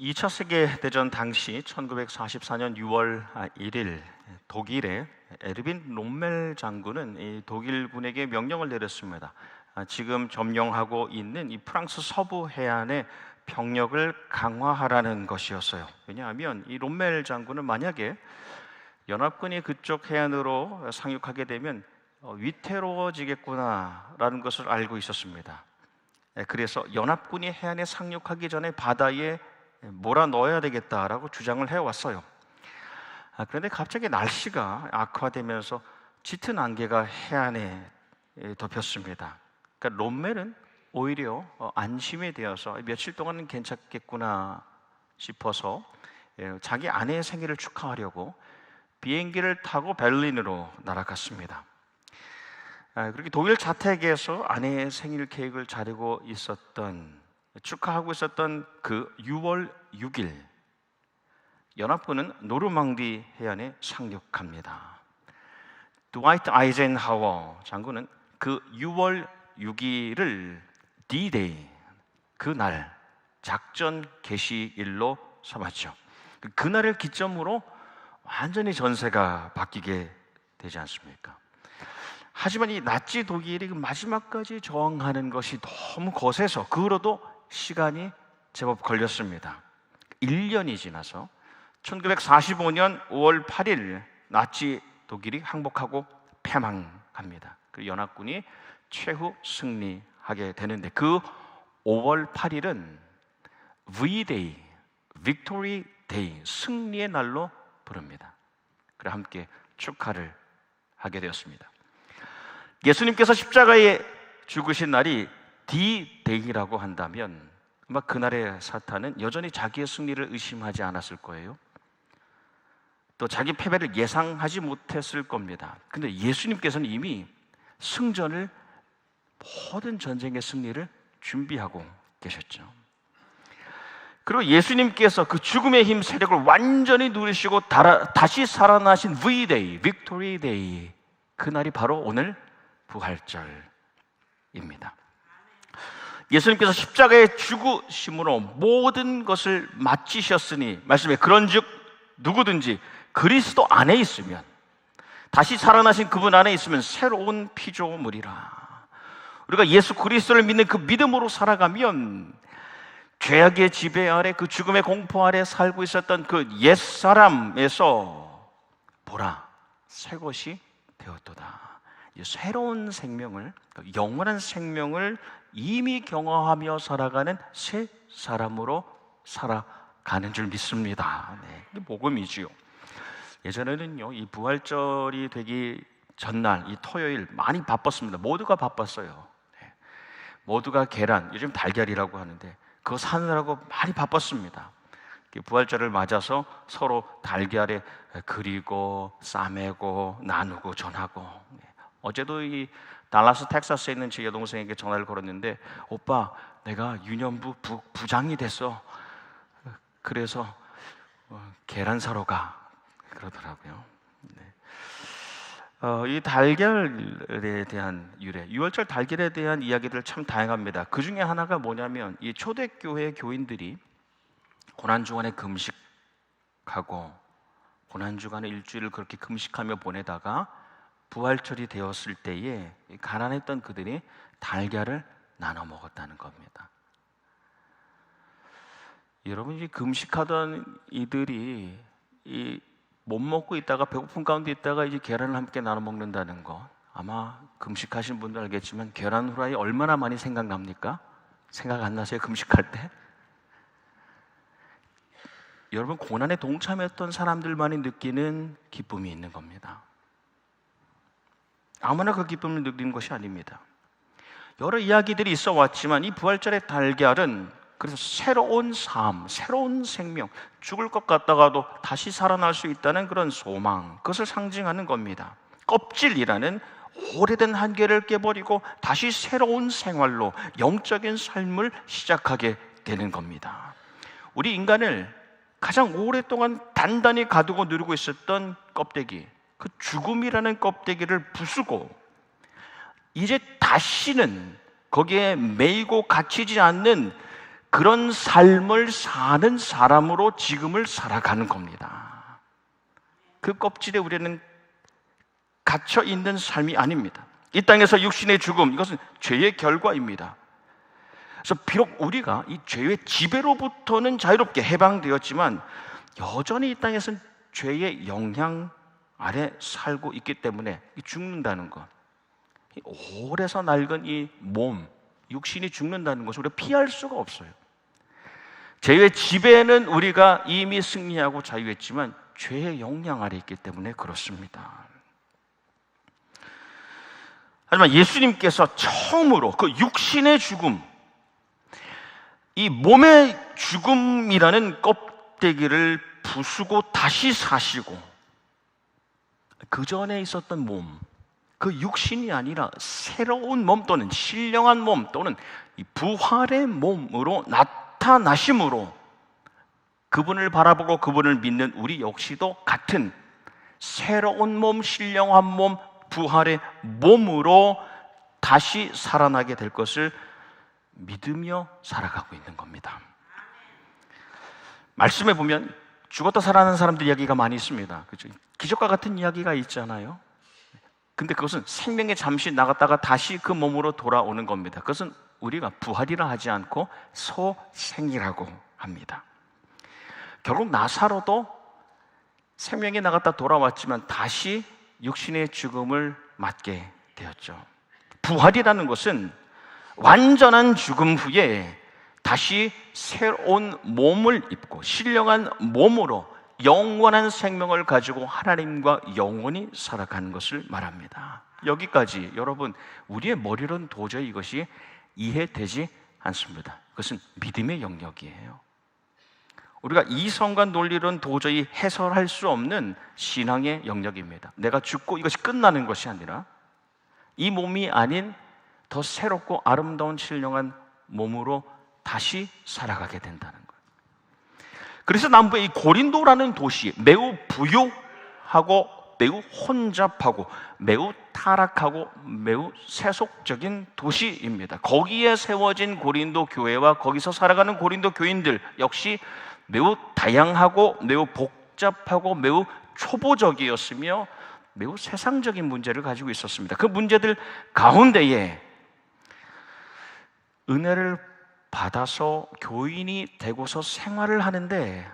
2차 세계대전 당시 1944년 6월 1일 독일의 에르빈 롬멜 장군은 이 독일군에게 명령을 내렸습니다. 아, 지금 점령하고 있는 이 프랑스 서부 해안의 병력을 강화하라는 것이었어요. 왜냐하면 이 롬멜 장군은 만약에 연합군이 그쪽 해안으로 상륙하게 되면 어, 위태로워지겠구나라는 것을 알고 있었습니다. 예, 그래서 연합군이 해안에 상륙하기 전에 바다에 몰아 넣어야 되겠다라고 주장을 해왔어요. 아, 그런데 갑자기 날씨가 악화되면서 짙은 안개가 해안에 예, 덮였습니다. 그러니까 롬멜은 오히려 어, 안심이 되어서 며칠 동안은 괜찮겠구나 싶어서 예, 자기 아내의 생일을 축하하려고 비행기를 타고 베를린으로 날아갔습니다. 아, 그렇게 독일 자택에서 아내의 생일 케이크를 자르고 있었던 축하하고 있었던 그 6월 6일 연합군은 노르망디 해안에 상륙합니다. 드와이트 아이젠하워 장군은 그 6월 6일을 D-Day 그날 작전 개시일로 삼았죠. 그날을 기점으로 완전히 전세가 바뀌게 되지 않습니까? 하지만 이 나치 독일이 그 마지막까지 저항하는 것이 너무 거세서 그 후로도 시간이 제법 걸렸습니다. 1년이 지나서 1945년 5월 8일 나치 독일이 항복하고 패망합니다. 그 연합군이 최후 승리하게 되는데 그 5월 8일은 V-Day, Victory Day, 승리의 날로 부릅니다. 그래 함께 축하를 하게 되었습니다. 예수님께서 십자가에 죽으신 날이 D-Day라고 한다면 아마 그날의 사탄은 여전히 자기의 승리를 의심하지 않았을 거예요. 또 자기 패배를 예상하지 못했을 겁니다. 근데 예수님께서는 이미 승전을 모든 전쟁의 승리를 준비하고 계셨죠. 그리고 예수님께서 그 죽음의 힘 세력을 완전히 누리시고 다시 살아나신 V-Day, Victory Day 그날이 바로 오늘 부활절입니다. 예수님께서 십자가에 죽으심으로 모든 것을 마치셨으니 말씀에 그런즉 누구든지 그리스도 안에 있으면 다시 살아나신 그분 안에 있으면 새로운 피조물이라. 우리가 예수 그리스도를 믿는 그 믿음으로 살아가면 죄악의 지배 아래 그 죽음의 공포 아래 살고 있었던 그 옛사람에서 보라 새 것이 되었도다. 새로운 생명을 영원한 생명을 이미 경험하며 살아가는 새 사람으로 살아가는 줄 믿습니다. 네, 이게 복음이지요. 예전에는요, 이 부활절이 되기 전날, 이 토요일 많이 바빴습니다. 모두가 바빴어요. 네. 모두가 계란, 요즘 달걀이라고 하는데 그거 사느라고 많이 바빴습니다. 부활절을 맞아서 서로 달걀에 그리고 싸매고 나누고 전하고 네. 어제도 이 달라스 텍사스에 있는 제 여동생에게 전화를 걸었는데 오빠 내가 유년부 부, 부장이 됐어. 그래서 어, 계란 사러 가. 그러더라고요. 네. 어, 이 달걀에 대한 유래 6월절 달걀에 대한 이야기들 참 다양합니다. 그 중에 하나가 뭐냐면 이 초대교회 교인들이 고난 주간에 금식하고 고난 주간에 일주일을 그렇게 금식하며 보내다가 부활절이 되었을 때에 가난했던 그들이 달걀을 나눠 먹었다는 겁니다. 여러분 이 금식하던 이들이 이 못 먹고 있다가 배고픈 가운데 있다가 이제 계란을 함께 나눠 먹는다는 거 아마 금식하신 분들 알겠지만 계란 후라이 얼마나 많이 생각납니까? 생각 안 나세요? 금식할 때? 여러분 고난에 동참했던 사람들만이 느끼는 기쁨이 있는 겁니다. 아무나 그 기쁨을 느끼는 것이 아닙니다. 여러 이야기들이 있어 왔지만 이 부활절의 달걀은 그래서 새로운 삶, 새로운 생명, 죽을 것 같다가도 다시 살아날 수 있다는 그런 소망, 그것을 상징하는 겁니다. 껍질이라는 오래된 한계를 깨버리고 다시 새로운 생활로 영적인 삶을 시작하게 되는 겁니다. 우리 인간을 가장 오랫동안 단단히 가두고 누리고 있었던 껍데기, 그 죽음이라는 껍데기를 부수고 이제 다시는 거기에 매이고 갇히지 않는 그런 삶을 사는 사람으로 지금을 살아가는 겁니다. 그 껍질에 우리는 갇혀 있는 삶이 아닙니다. 이 땅에서 육신의 죽음, 이것은 죄의 결과입니다. 그래서 비록 우리가 이 죄의 지배로부터는 자유롭게 해방되었지만 여전히 이 땅에서는 죄의 영향 아래 살고 있기 때문에 죽는다는 것. 오래서 낡은 이 몸, 육신이 죽는다는 것을 우리가 피할 수가 없어요. 죄의 지배는 우리가 이미 승리하고 자유했지만 죄의 영향 아래 있기 때문에 그렇습니다. 하지만 예수님께서 처음으로 그 육신의 죽음, 이 몸의 죽음이라는 껍데기를 부수고 다시 사시고 그 전에 있었던 몸, 그 육신이 아니라 새로운 몸 또는 신령한 몸 또는 부활의 몸으로 나타나심으로 그분을 바라보고 그분을 믿는 우리 역시도 같은 새로운 몸, 신령한 몸, 부활의 몸으로 다시 살아나게 될 것을 믿으며 살아가고 있는 겁니다. 말씀에 보면 죽었다 살아난 사람들 이야기가 많이 있습니다. 그죠? 기적과 같은 이야기가 있잖아요. 근데 그것은 생명에 잠시 나갔다가 다시 그 몸으로 돌아오는 겁니다. 그것은 우리가 부활이라 하지 않고 소생이라고 합니다. 결국 나사로도 생명에 나갔다 돌아왔지만 다시 육신의 죽음을 맞게 되었죠. 부활이라는 것은 완전한 죽음 후에 다시 새로운 몸을 입고 신령한 몸으로 영원한 생명을 가지고 하나님과 영원히 살아가는 것을 말합니다. 여기까지 여러분 우리의 머리로는 도저히 이것이 이해되지 않습니다. 그것은 믿음의 영역이에요. 우리가 이성과 논리로는 도저히 해설할 수 없는 신앙의 영역입니다. 내가 죽고 이것이 끝나는 것이 아니라 이 몸이 아닌 더 새롭고 아름다운 신령한 몸으로 다시 살아가게 된다는 거예요. 그래서 남부의 이 고린도라는 도시 매우 부유하고 매우 혼잡하고 매우 타락하고 매우 세속적인 도시입니다. 거기에 세워진 고린도 교회와 거기서 살아가는 고린도 교인들 역시 매우 다양하고 매우 복잡하고 매우 초보적이었으며 매우 세상적인 문제를 가지고 있었습니다. 그 문제들 가운데에 은혜를 받아서 교인이 되고서 생활을 하는데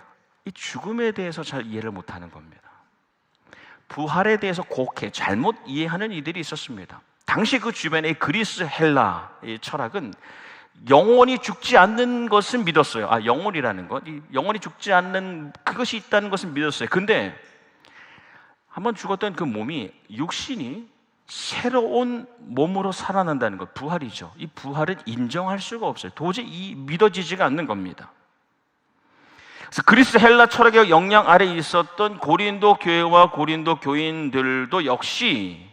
이 죽음에 대해서 잘 이해를 못하는 겁니다. 부활에 대해서 곡해 잘못 이해하는 이들이 있었습니다. 당시 그 주변의 그리스 헬라의 철학은 영원히 죽지 않는 것은 믿었어요. 아, 영혼이라는 것. 영원히 죽지 않는 그것이 있다는 것은 믿었어요. 근데 한번 죽었던 그 몸이 육신이 새로운 몸으로 살아난다는 것, 부활이죠. 이 부활은 인정할 수가 없어요. 도저히 믿어지지가 않는 겁니다. 그래서 그리스 헬라 철학의 영향 아래 있었던 고린도 교회와 고린도 교인들도 역시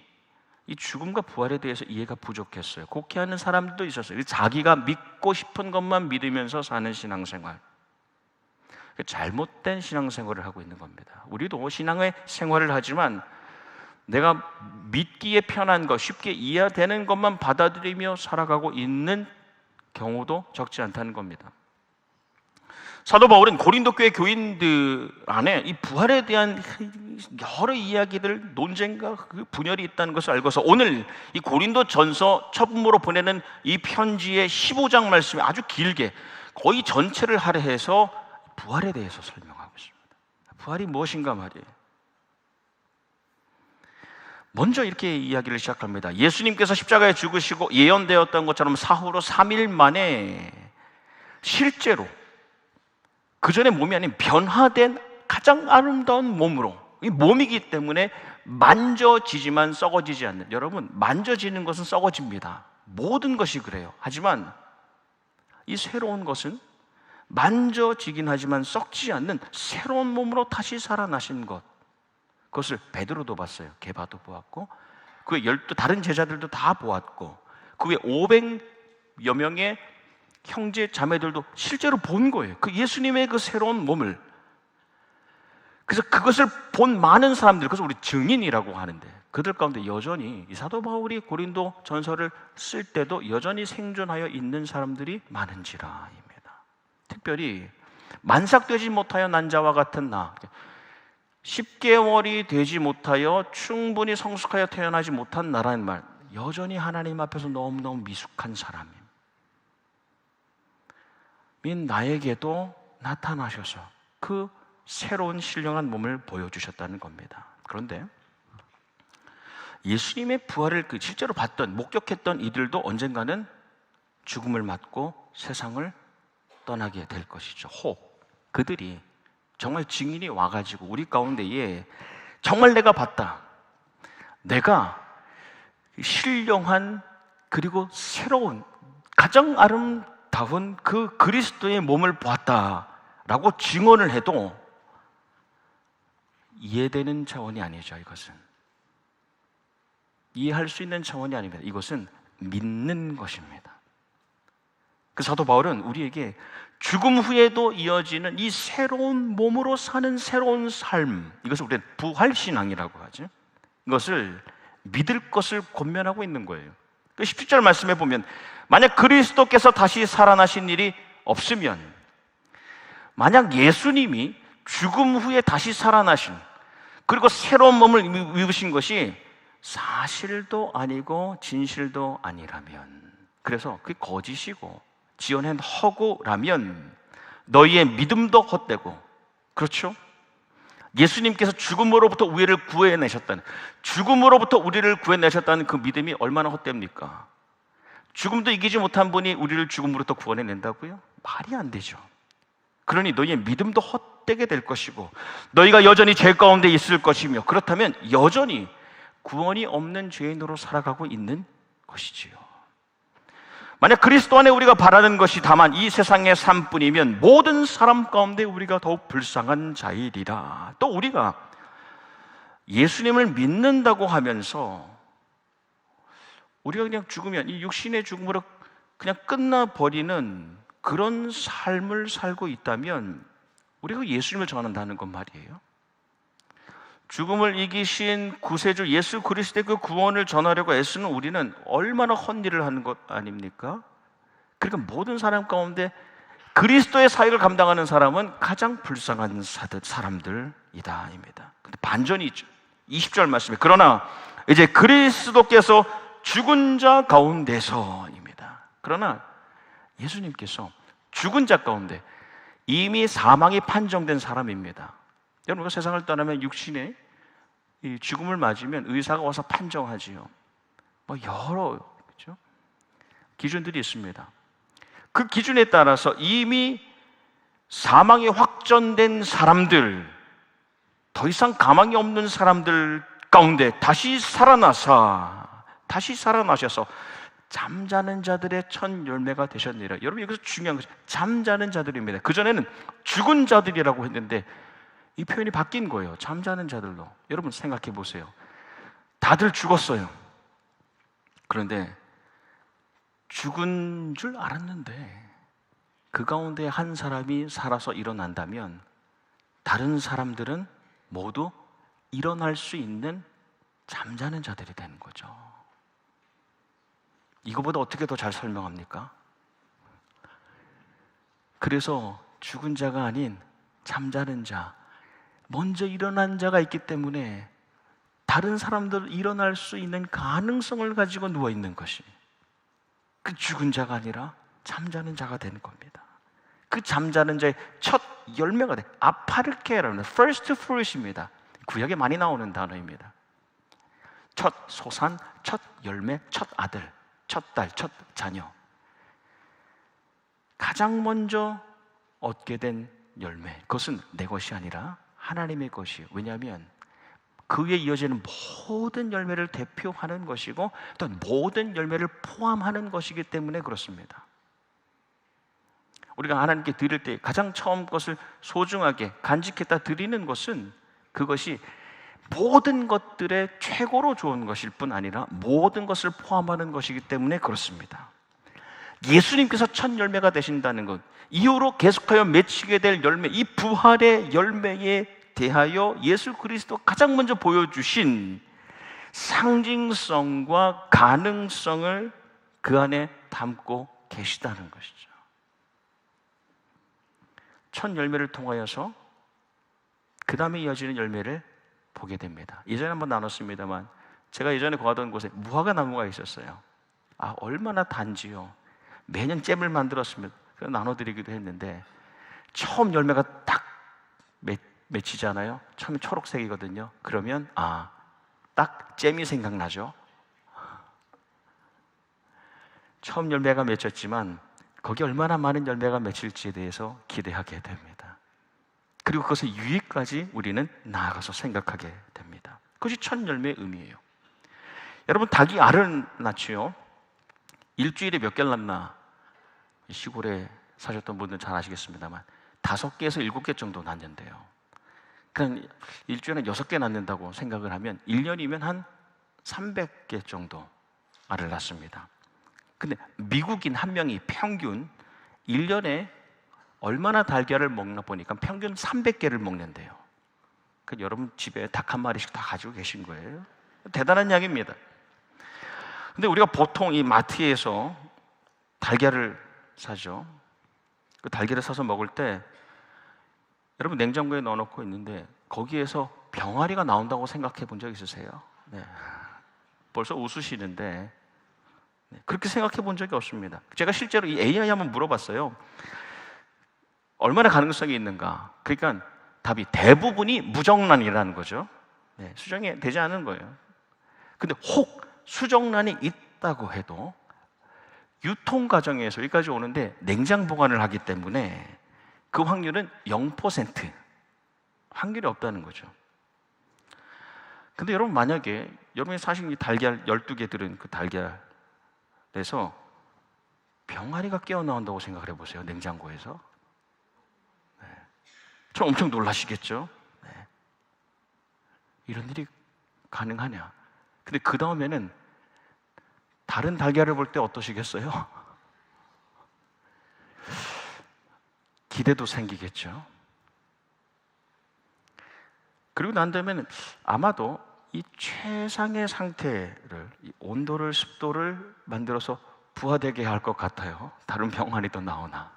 이 죽음과 부활에 대해서 이해가 부족했어요. 곡해하는 사람들도 있었어요. 자기가 믿고 싶은 것만 믿으면서 사는 신앙생활. 잘못된 신앙생활을 하고 있는 겁니다. 우리도 신앙의 생활을 하지만 내가 믿기에 편한 것, 쉽게 이해되는 것만 받아들이며 살아가고 있는 경우도 적지 않다는 겁니다. 사도 바울은 고린도 교회 교인들 안에 이 부활에 대한 여러 이야기들 논쟁과 그 분열이 있다는 것을 알고서 오늘 이 고린도 전서 첫부모로 보내는 이 편지의 15장 말씀이 아주 길게 거의 전체를 할애해서 부활에 대해서 설명하고 있습니다. 부활이 무엇인가 말이에요. 먼저 이렇게 이야기를 시작합니다. 예수님께서 십자가에 죽으시고 예언되었던 것처럼 사후로 3일 만에 실제로 그 전에 몸이 아닌 변화된 가장 아름다운 몸으로 이 몸이기 때문에 만져지지만 썩어지지 않는 여러분 만져지는 것은 썩어집니다. 모든 것이 그래요. 하지만 이 새로운 것은 만져지긴 하지만 썩지 않는 새로운 몸으로 다시 살아나신 것. 그것을 베드로도 봤어요. 개바도 보았고 그 열두 다른 제자들도 다 보았고 그외 500여 명의 형제 자매들도 실제로 본 거예요. 그 예수님의 그 새로운 몸을 그래서 그것을 본 많은 사람들, 그래서 우리 증인이라고 하는데 그들 가운데 여전히 이 사도 바울이 고린도 전설을 쓸 때도 여전히 생존하여 있는 사람들이 많은지라입니다. 특별히 만삭되지 못하여 난 자와 같은 나 10개월이 되지 못하여 충분히 성숙하여 태어나지 못한 나라는 말 여전히 하나님 앞에서 너무너무 미숙한 민 나에게도 나타나셔서 그 새로운 신령한 몸을 보여주셨다는 겁니다. 그런데 예수님의 부활을 그 실제로 봤던 목격했던 이들도 언젠가는 죽음을 맞고 세상을 떠나게 될 것이죠. 혹 그들이 정말 증인이 와가지고 우리 가운데에 정말 내가 봤다. 내가 신령한 그리고 새로운 가장 아름다운 그 그리스도의 몸을 보았다라고 증언을 해도 이해되는 차원이 아니죠, 이것은. 이해할 수 있는 차원이 아닙니다. 이것은 믿는 것입니다. 그 사도 바울은 우리에게 죽음 후에도 이어지는 이 새로운 몸으로 사는 새로운 삶, 이것을 우리는 부활신앙이라고 하죠. 이것을 믿을 것을 권면하고 있는 거예요. 그 17절 말씀에 보면, 만약 그리스도께서 다시 살아나신 일이 없으면, 만약 예수님이 죽음 후에 다시 살아나신, 그리고 새로운 몸을 입으신 것이 사실도 아니고 진실도 아니라면, 그래서 그게 거짓이고 지어낸 허구라면 너희의 믿음도 헛되고 그렇죠? 예수님께서 죽음으로부터 우리를 구해내셨다는 죽음으로부터 우리를 구해내셨다는 그 믿음이 얼마나 헛됩니까? 죽음도 이기지 못한 분이 우리를 죽음으로부터 구원해낸다고요? 말이 안 되죠. 그러니 너희의 믿음도 헛되게 될 것이고 너희가 여전히 죄 가운데 있을 것이며 그렇다면 여전히 구원이 없는 죄인으로 살아가고 있는 것이지요. 만약 그리스도 안에 우리가 바라는 것이 다만 이 세상의 삶뿐이면 모든 사람 가운데 우리가 더욱 불쌍한 자이리라. 또 우리가 예수님을 믿는다고 하면서 우리가 그냥 죽으면 이 육신의 죽음으로 그냥 끝나버리는 그런 삶을 살고 있다면 우리가 예수님을 전한다는 건 말이에요. 죽음을 이기신 구세주 예수 그리스도의 그 구원을 전하려고 애쓰는 우리는 얼마나 헛일을 하는 것 아닙니까? 그러니까 모든 사람 가운데 그리스도의 사역을 감당하는 사람은 가장 불쌍한 사람들이다 입니다. 근데 반전이 있죠. 20절 말씀에 그러나 이제 그리스도께서 죽은 자 가운데서입니다. 그러나 예수님께서 죽은 자 가운데 이미 사망이 판정된 사람입니다. 여러분, 세상을 떠나면 육신의 죽음을 맞으면 의사가 와서 판정하지요. 뭐 여러 그렇죠? 기준들이 있습니다. 그 기준에 따라서 이미 사망이 확정된 사람들, 더 이상 가망이 없는 사람들 가운데 다시 살아나사, 다시 살아나셔서 잠자는 자들의 첫 열매가 되셨느니라. 여러분 여기서 중요한 것이 잠자는 자들입니다. 그 전에는 죽은 자들이라고 했는데 이 표현이 바뀐 거예요. 잠자는 자들로. 여러분 생각해 보세요. 다들 죽었어요. 그런데 죽은 줄 알았는데 그 가운데 한 사람이 살아서 일어난다면 다른 사람들은 모두 일어날 수 있는 잠자는 자들이 되는 거죠. 이거보다 어떻게 더 잘 설명합니까? 그래서 죽은 자가 아닌 잠자는 자, 먼저 일어난 자가 있기 때문에 다른 사람들 일어날 수 있는 가능성을 가지고 누워 있는 것이 그 죽은 자가 아니라 잠자는 자가 되는 겁니다. 그 잠자는 자의 첫 열매가 돼. 아파르케라는 first fruit입니다. 구약에 많이 나오는 단어입니다. 첫 소산, 첫 열매, 첫 아들, 첫 딸, 첫 자녀. 가장 먼저 얻게 된 열매. 그것은 내 것이 아니라 하나님의 것이에요. 왜냐하면 그에 이어지는 모든 열매를 대표하는 것이고 또 모든 열매를 포함하는 것이기 때문에 그렇습니다. 우리가 하나님께 드릴 때 가장 처음 것을 소중하게 간직했다 드리는 것은 그것이 모든 것들의 최고로 좋은 것일 뿐 아니라 모든 것을 포함하는 것이기 때문에 그렇습니다. 예수님께서 첫 열매가 되신다는 것, 이후로 계속하여 맺히게 될 열매, 이 부활의 열매에 대하여 예수 그리스도 가장 먼저 보여주신 상징성과 가능성을 그 안에 담고 계시다는 것이죠. 첫 열매를 통하여서 그 다음에 이어지는 열매를 보게 됩니다. 예전에 한번 나눴습니다만 제가 예전에 거하던 곳에 무화과 나무가 있었어요. 아 얼마나 단지요. 매년 잼을 만들었으면 나눠드리기도 했는데 처음 열매가 딱 맺, 맺히잖아요. 처음에 초록색이거든요. 그러면 아 딱 잼이 생각나죠. 처음 열매가 맺혔지만 거기 얼마나 많은 열매가 맺힐지에 대해서 기대하게 됩니다. 그리고 그것의 유익까지 우리는 나아가서 생각하게 됩니다. 그것이 첫 열매의 의미예요. 여러분 닭이 알을 낳지요. 일주일에 몇 개를 낳나 시골에 사셨던 분들은 잘 아시겠습니다만 다섯 개에서 일곱 개 정도 낳는데요. 그냥 일주일에 여섯 개 낳는다고 생각을 하면 1년이면 한 300개 정도 알을 낳습니다. 근데 미국인 한 명이 평균 1년에 얼마나 달걀을 먹나 보니까 평균 300개를 먹는데요. 그 여러분 집에 닭 한 마리씩 다 가지고 계신 거예요. 대단한 양입니다. 근데 우리가 보통 이 마트에서 달걀을 사죠. 그 달걀을 사서 먹을 때 여러분 냉장고에 넣어놓고 있는데 거기에서 병아리가 나온다고 생각해 본 적 있으세요? 네. 벌써 웃으시는데 네, 그렇게 생각해 본 적이 없습니다. 제가 실제로 이 AI 한번 물어봤어요. 얼마나 가능성이 있는가? 그러니까 답이 대부분이 무정란이라는 거죠. 네, 수정이 되지 않은 거예요. 근데 혹 수정란이 있다고 해도 유통 과정에서 여기까지 오는데 냉장 보관을 하기 때문에 그 확률은 0% 확률이 없다는 거죠. 근데 여러분 만약에 여러분이 사실 이 달걀 12개 들은 그 달걀 그래서 병아리가 깨어나온다고 생각을 해보세요. 냉장고에서. 네. 저 엄청 놀라시겠죠? 네. 이런 일이 가능하냐? 근데 그 다음에는 다른 달걀을 볼 때 어떠시겠어요? 기대도 생기겠죠? 그리고 난 다음에는 아마도 이 최상의 상태를 온도를 습도를 만들어서 부화되게 할 것 같아요. 다른 병아리 도 나오나.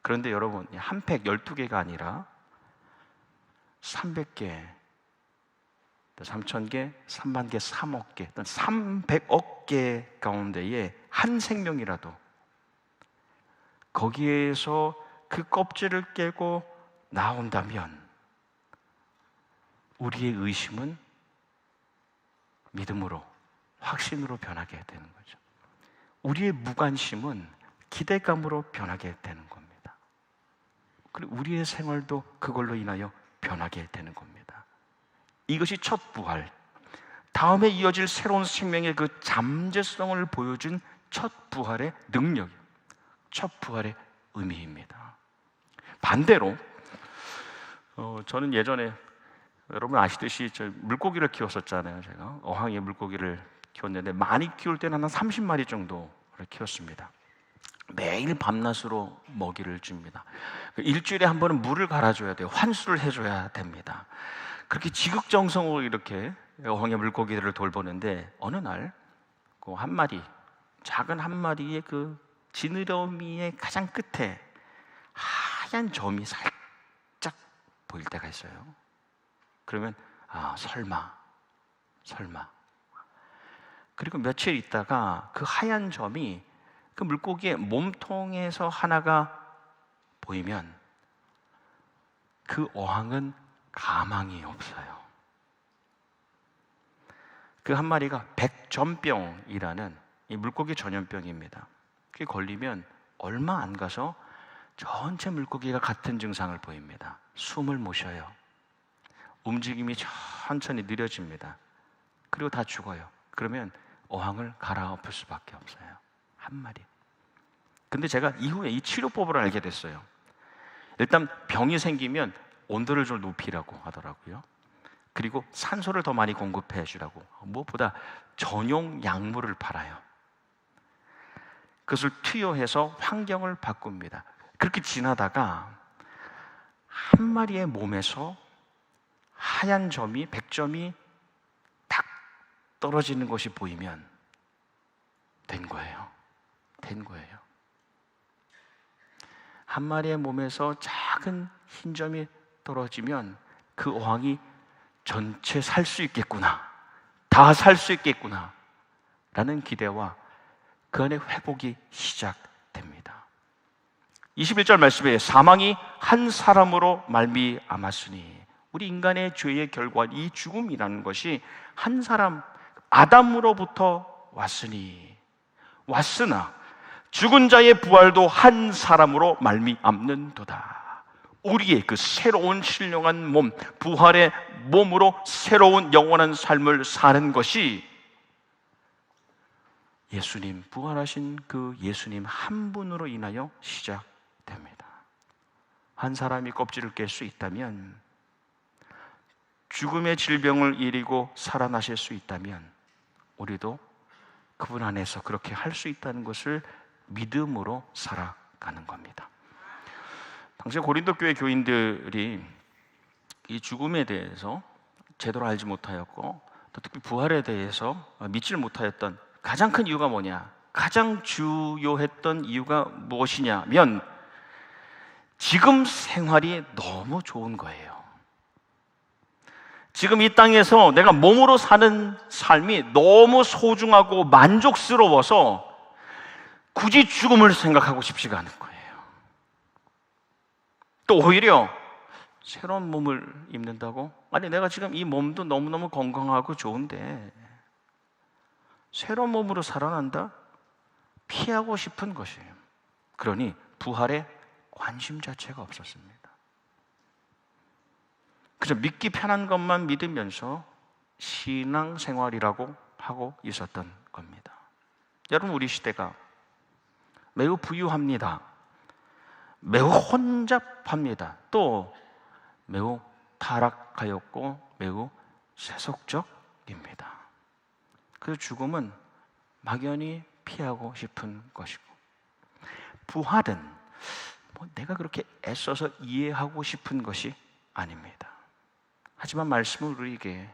그런데 여러분 한 팩 12개가 아니라 300개, 3,000개, 3만 개, 3억 개, 300억 개 가운데에 한 생명이라도 거기에서 그 껍질을 깨고 나온다면 우리의 의심은 믿음으로, 확신으로 변하게 되는 거죠. 우리의 무관심은 기대감으로 변하게 되는 겁니다. 그리고 우리의 생활도 그걸로 인하여 변하게 되는 겁니다. 이것이 첫 부활. 다음에 이어질 새로운 생명의 그 잠재성을 보여준 첫 부활의 능력, 첫 부활의 의미입니다. 반대로, 어, 저는 예전에 여러분 아시듯이 저 물고기를 키웠었잖아요. 제가 어항에 물고기를 키웠는데 많이 키울 때는 한 30마리 정도를 키웠습니다. 매일 밤낮으로 먹이를 줍니다. 그 일주일에 한 번은 물을 갈아줘야 돼요. 환수를 해줘야 됩니다. 그렇게 지극정성으로 이렇게 어항의 물고기들을 돌보는데 어느 날 그 한 마리 작은 한 마리의 그 지느러미의 가장 끝에 하얀 점이 살짝 보일 때가 있어요. 그러면 아 설마 설마 그리고 며칠 있다가 그 하얀 점이 그 물고기의 몸통에서 하나가 보이면 그 어항은 가망이 없어요. 그 한 마리가 백전병이라는 이 물고기 전염병입니다. 그게 걸리면 얼마 안 가서 전체 물고기가 같은 증상을 보입니다. 숨을 못 쉬어요. 움직임이 천천히 느려집니다. 그리고 다 죽어요. 그러면 어항을 갈아엎을 수밖에 없어요. 한 마리. 근데 제가 이후에 이 치료법을 알게 됐어요. 일단 병이 생기면 온도를 좀 높이라고 하더라고요. 그리고 산소를 더 많이 공급해 주라고. 무엇보다 전용 약물을 팔아요. 그것을 투여해서 환경을 바꿉니다. 그렇게 지나다가 한 마리의 몸에서 하얀 점이, 백점이 딱 떨어지는 것이 보이면 된 거예요. 된 거예요. 한 마리의 몸에서 작은 흰 점이 떨어지면 그 어항이 전체 살 수 있겠구나. 다 살 수 있겠구나. 라는 기대와 그 안에 회복이 시작됩니다. 21절 말씀에 사망이 한 사람으로 말미암았으니 우리 인간의 죄의 결과 이 죽음이라는 것이 한 사람 아담으로부터 왔으니 왔으나 죽은 자의 부활도 한 사람으로 말미암는도다. 우리의 그 새로운 신령한 몸, 부활의 몸으로 새로운 영원한 삶을 사는 것이 예수님, 부활하신 그 예수님 한 분으로 인하여 시작됩니다. 한 사람이 껍질을 깰 수 있다면, 죽음의 질병을 이리고 살아나실 수 있다면, 우리도 그분 안에서 그렇게 할 수 있다는 것을 믿음으로 살아가는 겁니다. 당시 고린도 교회 교인들이 이 죽음에 대해서 제대로 알지 못하였고 또 특히 부활에 대해서 믿지를 못하였던 가장 큰 이유가 뭐냐? 가장 주요했던 이유가 무엇이냐면 지금 생활이 너무 좋은 거예요. 지금 이 땅에서 내가 몸으로 사는 삶이 너무 소중하고 만족스러워서 굳이 죽음을 생각하고 싶지가 않은 거예요. 또 오히려 새로운 몸을 입는다고? 아니, 내가 지금 이 몸도 너무너무 건강하고 좋은데, 새로운 몸으로 살아난다? 피하고 싶은 것이에요. 그러니 부활에 관심 자체가 없었습니다. 그래서 믿기 편한 것만 믿으면서 신앙 생활이라고 하고 있었던 겁니다. 여러분, 우리 시대가 매우 부유합니다. 매우 혼잡합니다. 또 매우 타락하였고 매우 세속적입니다. 그 죽음은 막연히 피하고 싶은 것이고 부활은 뭐 내가 그렇게 애써서 이해하고 싶은 것이 아닙니다. 하지만 말씀은 우리에게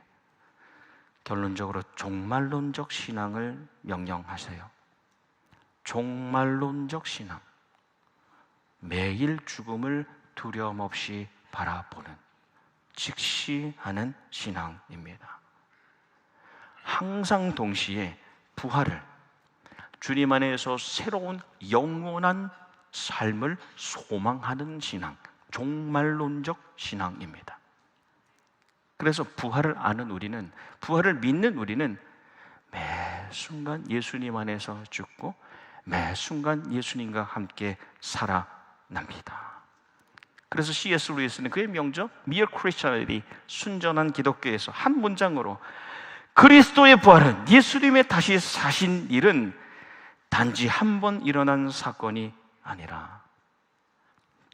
결론적으로 종말론적 신앙을 명령하세요. 종말론적 신앙. 매일 죽음을 두려움 없이 바라보는 직시하는 신앙입니다. 항상 동시에 부활을 주님 안에서 새로운 영원한 삶을 소망하는 신앙, 종말론적 신앙입니다. 그래서 부활을 아는 우리는, 부활을 믿는 우리는 매 순간 예수님 안에서 죽고 매 순간 예수님과 함께 살아납니다. 그래서 C.S. 루이스는 그의 명저 Mere Christianity 순전한 기독교에서 한 문장으로 그리스도의 부활은 예수님의 다시 사신 일은 단지 한 번 일어난 사건이 아니라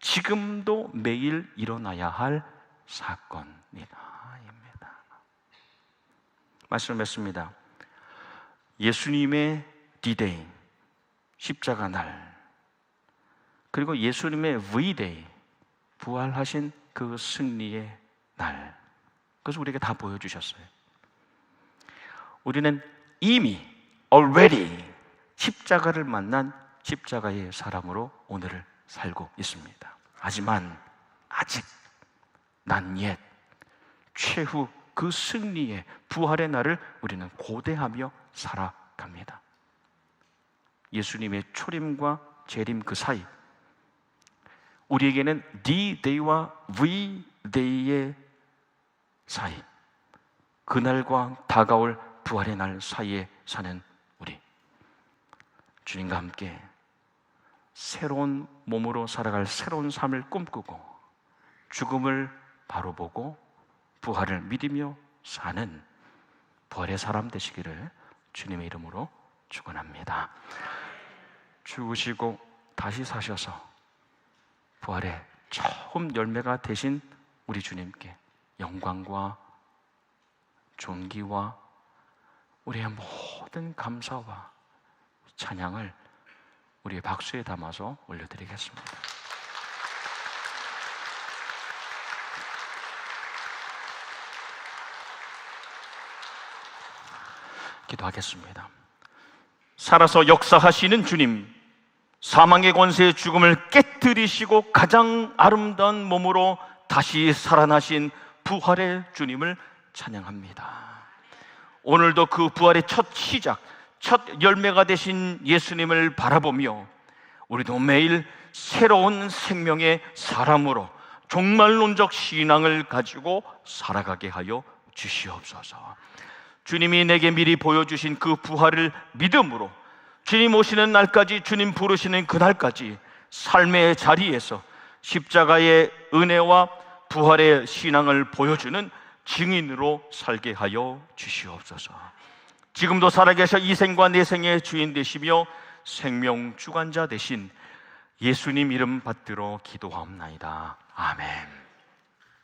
지금도 매일 일어나야 할 사건이다. 말씀을 맺습니다. 예수님의 디데이, 십자가 날, 그리고 예수님의 위데이, 부활하신 그 승리의 날. 그것을 우리에게 다 보여주셨어요. 우리는 이미 already 십자가를 만난 십자가의 사람으로 오늘을 살고 있습니다. 하지만 아직 난 옛, 최후 그 승리의 부활의 날을 우리는 고대하며 살아갑니다. 예수님의 초림과 재림 그 사이 우리에게는 D-Day와 V-Day의 사이 그날과 다가올 부활의 날 사이에 사는 우리 주님과 함께 새로운 몸으로 살아갈 새로운 삶을 꿈꾸고 죽음을 바로 보고 부활을 믿으며 사는 부활의 사람 되시기를 주님의 이름으로 축원합니다. 죽으시고 다시 사셔서 부활의 처음 열매가 되신 우리 주님께 영광과 존귀와 우리의 모든 감사와 찬양을 우리의 박수에 담아서 올려드리겠습니다. 기도하겠습니다. 살아서 역사하시는 주님, 사망의 권세의 죽음을 깨뜨리시고 가장 아름다운 몸으로 다시 살아나신 부활의 주님을 찬양합니다. 오늘도 그 부활의 첫 시작, 첫 열매가 되신 예수님을 바라보며 우리도 매일 새로운 생명의 사람으로 종말론적 신앙을 가지고 살아가게 하여 주시옵소서. 주님이 내게 미리 보여주신 그 부활을 믿음으로 주님 오시는 날까지 주님 부르시는 그날까지 삶의 자리에서 십자가의 은혜와 부활의 신앙을 보여주는 증인으로 살게 하여 주시옵소서. 지금도 살아계셔 이 생과 내 생의 주인 되시며 생명 주관자 되신 예수님 이름 받들어 기도하옵나이다. 아멘.